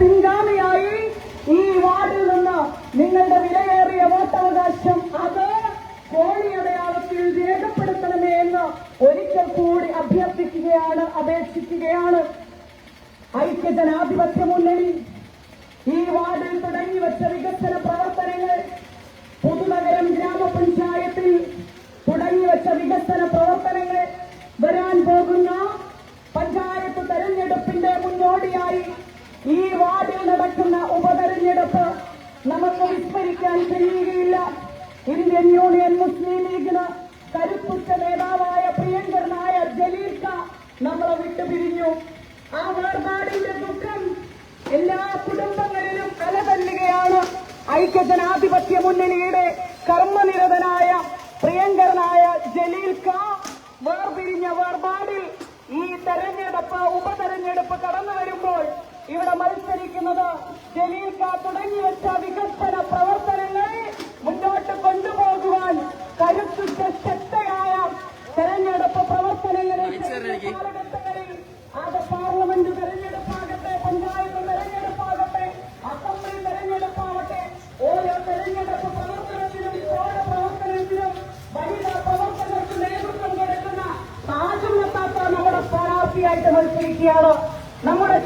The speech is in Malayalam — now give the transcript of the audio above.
പിൻഗാമിയായി ഈ വാർഡിൽ നിന്ന് നിങ്ങളുടെ വിലയേറിയ വോട്ടവകാശം അത് കോഴി അടയാളത്തിൽ രേഖപ്പെടുത്തണമേ എന്ന് ഒരിക്കൽ കൂടി അഭ്യർത്ഥിക്കുകയാണ് അപേക്ഷിക്കുകയാണ്. ഐക്യജനാധിപത്യ മുന്നണി ഈ വാർഡിൽ തുടങ്ങി വെച്ച വികസന പ്രവർത്തനങ്ങൾ പുതുനഗരം ഗ്രാമപഞ്ചായത്തിൽ നടക്കുന്ന ഉപതെരഞ്ഞെടുപ്പ് നമുക്ക് വിസ്മരിക്കാൻ കഴിയുകയില്ല. ഇന്ത്യൻ യൂണിയൻ മുസ്ലിം ലീഗിന് കരുപ്പുറ്റ നേതാവായ പ്രിയങ്കരനായ ജലീൽക്ക നമ്മളെ വിട്ടുപിരിഞ്ഞു. ആ വേർപാടിന്റെ ദുഃഖം എല്ലാ കുടുംബങ്ങളിലും അലതല്ലുകയാണ് ഐക്യജനാധിപത്യ മുന്നണിയുടെ കർമ്മനിരതനായ പ്രിയങ്കരനായ ജലീൽ ഖാ വേർപിരിഞ്ഞ വേർപാടിൽ ഈ തെരഞ്ഞെടുപ്പ് ഉപതെരഞ്ഞെടുപ്പ് കടന്നു വരുമ്പോൾ ഇവിടെ മത്സരിക്കുന്നത് ജലീൽ കാ തുടങ്ങി വെച്ച വികസന പ്രവർത്തനങ്ങൾ മുന്നോട്ട് കൊണ്ടുപോകുവാൻ കരുത്തുറ്റ ശക്തയായ തെരഞ്ഞെടുപ്പ് പ്രവർത്തനങ്ങളിൽ കാലഘട്ടങ്ങളിൽ അത് പാർലമെന്റ് തെരഞ്ഞെടുപ്പാകട്ടെ പഞ്ചായത്ത് തെരഞ്ഞെടുപ്പാകട്ടെ അസംബ്ലി തെരഞ്ഞെടുപ്പാകട്ടെ ഓരോ തെരഞ്ഞെടുപ്പ് പ്രവർത്തനത്തിനും ഓരോ പ്രവർത്തനത്തിനും വനിതാ പ്രവർത്തനങ്ങൾക്ക് നേതൃത്വം കൊടുക്കുന്ന താജുമെത്താത്ത നമ്മുടെ സ്ഥാനാർത്ഥിയായിട്ട് മത്സരിക്കുകയാണ് നമ്മുടെ